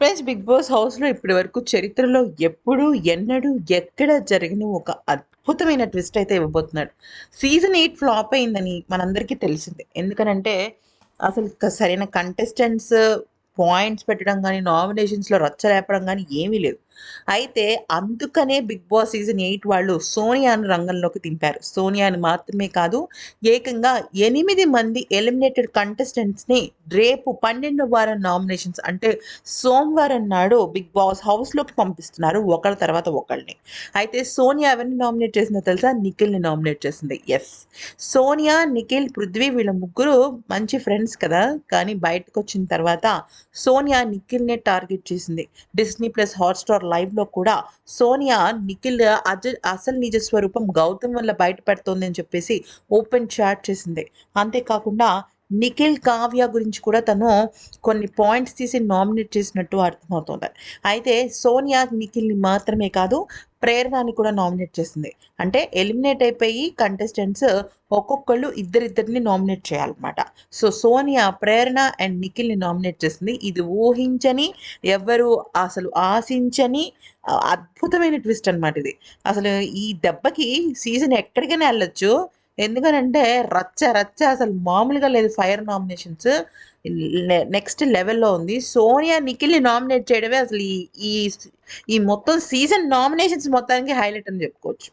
Friends big boss హౌస్లో ఇప్పటి వరకు చరిత్రలో ఎప్పుడు ఎన్నడూ ఎక్కడ జరిగిన ఒక అద్భుతమైన ట్విస్ట్ అయితే ఇవ్వబోతున్నాడు. సీజన్ ఎయిట్ ఫ్లాప్ అయిందని మనందరికీ తెలిసిందే. ఎందుకనంటే అసలు సరైన కంటెస్టెంట్స్ పాయింట్స్ పెట్టడం కానీ నామినేషన్స్లో రచ్చ లేపడం కానీ ఏమీ లేదు. అయితే అందుకనే బిగ్ బాస్ సీజన్ ఎయిట్ వాళ్ళు సోనియాను రంగంలోకి దింపారు. సోనియాని మాత్రమే కాదు ఏకంగా ఎనిమిది మంది ఎలిమినేటెడ్ కంటెస్టెంట్స్ని రేపు పన్నెండు వారం నామినేషన్స్ అంటే సోమవారం నాడు బిగ్ బాస్ హౌస్లోకి పంపిస్తున్నారు ఒకళ్ళ తర్వాత ఒకళ్ళని. అయితే సోనియా ఎవరిని నామినేట్ చేసిందో తెలుసా? నిఖిల్ని నామినేట్ చేసింది. ఎస్ సోనియా నిఖిల్ పృథ్వీ వీళ్ళ ముగ్గురు మంచి ఫ్రెండ్స్ కదా? కానీ బయటకు వచ్చిన తర్వాత సోనియా నిఖిల్నే టార్గెట్ చేసింది. డిస్నీ ప్లస్ హాట్స్టార్ లైవ్లో కూడా సోనియా నిఖిల్ అజ అసలు నిజ స్వరూపం గౌతమ్ వల్ల బయటపడుతోందని అని చెప్పేసి ఓపెన్ చాట్ చేసింది. అంతేకాకుండా నిఖిల్ కావ్య గురించి కూడా తను కొన్ని పాయింట్స్ తీసి నామినేట్ చేసినట్టు అర్థమవుతుంది. అయితే సోనియా నిఖిల్ని మాత్రమే కాదు ప్రేరణని కూడా నామినేట్ చేసింది. అంటే ఎలిమినేట్ అయిపోయి కంటెస్టెంట్స్ ఒక్కొక్కళ్ళు ఇద్దరిద్దరిని నామినేట్ చేయాలన్నమాట. సో సోనియా ప్రేరణ అండ్ నిఖిల్ని నామినేట్ చేసింది. ఇది ఊహించని ఎవరు అసలు ఆశించని అద్భుతమైన ట్విస్ట్ అనమాట ఇది. అసలు ఈ దెబ్బకి సీజన్ ఎక్కడికైనా వెళ్ళొచ్చు. ఎందుకనంటే రచ్చ రచ్చ అసలు మామూలుగా లేదు ఫైర్ నామినేషన్స్. నెక్స్ట్ లెవెల్లో ఉంది. సోనియా నిఖిల్ని నామినేట్ చేయడమే అసలు ఈ ఈ ఈ మొత్తం సీజన్ నామినేషన్స్ మొత్తానికి హైలైట్ అని చెప్పుకోవచ్చు.